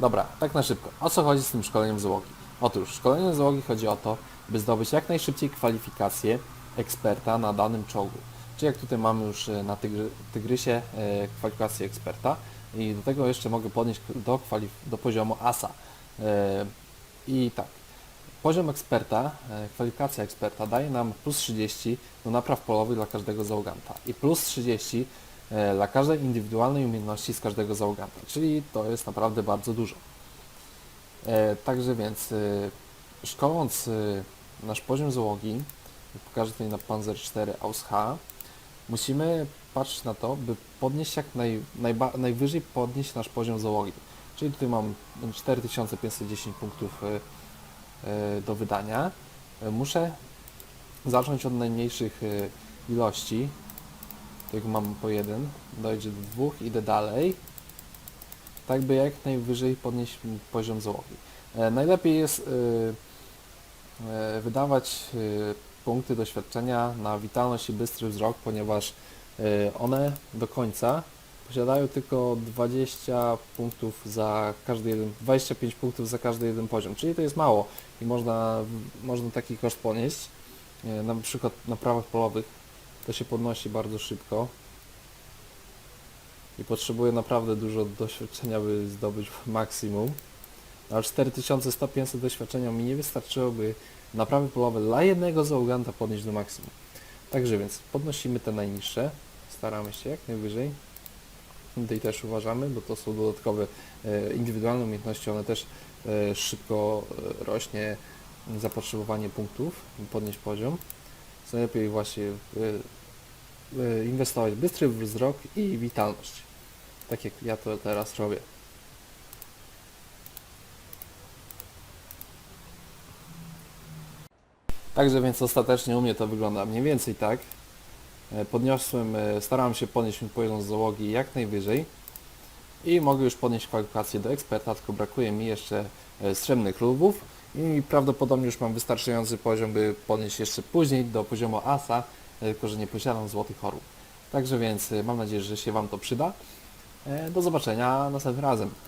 Dobra, tak na szybko. O co chodzi z tym szkoleniem załogi? Otóż, szkolenie załogi chodzi o to, by zdobyć jak najszybciej kwalifikację eksperta na danym czołgu. Czyli jak tutaj mamy już e, na tygry, Tygrysie e, kwalifikację eksperta i do tego jeszcze mogę podnieść do, do poziomu ASA. E, I tak, poziom eksperta, e, kwalifikacja eksperta daje nam plus 30 do napraw polowych dla każdego załoganta i plus 30 e, dla każdej indywidualnej umiejętności z każdego załoganta, czyli to jest naprawdę bardzo dużo. E, Także więc e, szkoląc e, nasz poziom załogi, pokażę tutaj na Panzer 4 Aus H, musimy patrzeć na to, by podnieść jak naj, najba, najwyżej podnieść nasz poziom załogi. Czyli tutaj mam 4510 punktów e, e, do wydania. E, Muszę zacząć od najmniejszych e, ilości. Tutaj mam po jeden, dojdzie do dwóch, idę dalej. Tak by jak najwyżej podnieść poziom załogi. E, Najlepiej jest e, e, wydawać e, punkty doświadczenia na witalność i bystry wzrok, ponieważ e, one do końca posiadają tylko 20 punktów za każdy jeden, 25 punktów za każdy jeden poziom, czyli to jest mało i można, można taki koszt ponieść. E, Na przykład na prawach polowych to się podnosi bardzo szybko i potrzebuje naprawdę dużo doświadczenia, by zdobyć maksimum. A 4100-500 doświadczenia mi nie wystarczyłoby naprawy polowe dla jednego załoganta podnieść do maksimum. Także więc podnosimy te najniższe, staramy się jak najwyżej. Tutaj też uważamy, bo to są dodatkowe e, indywidualne umiejętności, one też e, szybko e, rośnie zapotrzebowanie punktów, podnieść poziom. Więc najlepiej właśnie e, e, inwestować w bystry wzrok i witalność. Tak jak ja to teraz robię. Także więc ostatecznie u mnie to wygląda mniej więcej tak. E, Podniosłem, starałem się podnieść mój poziom załogi jak najwyżej i mogę już podnieść kwalifikację do eksperta, tylko brakuje mi jeszcze srebrnych lubów i prawdopodobnie już mam wystarczający poziom, by podnieść jeszcze później do poziomu asa, e, tylko że nie posiadam złotych orłów. Także więc e, mam nadzieję, że się Wam to przyda. E, Do zobaczenia następnym razem.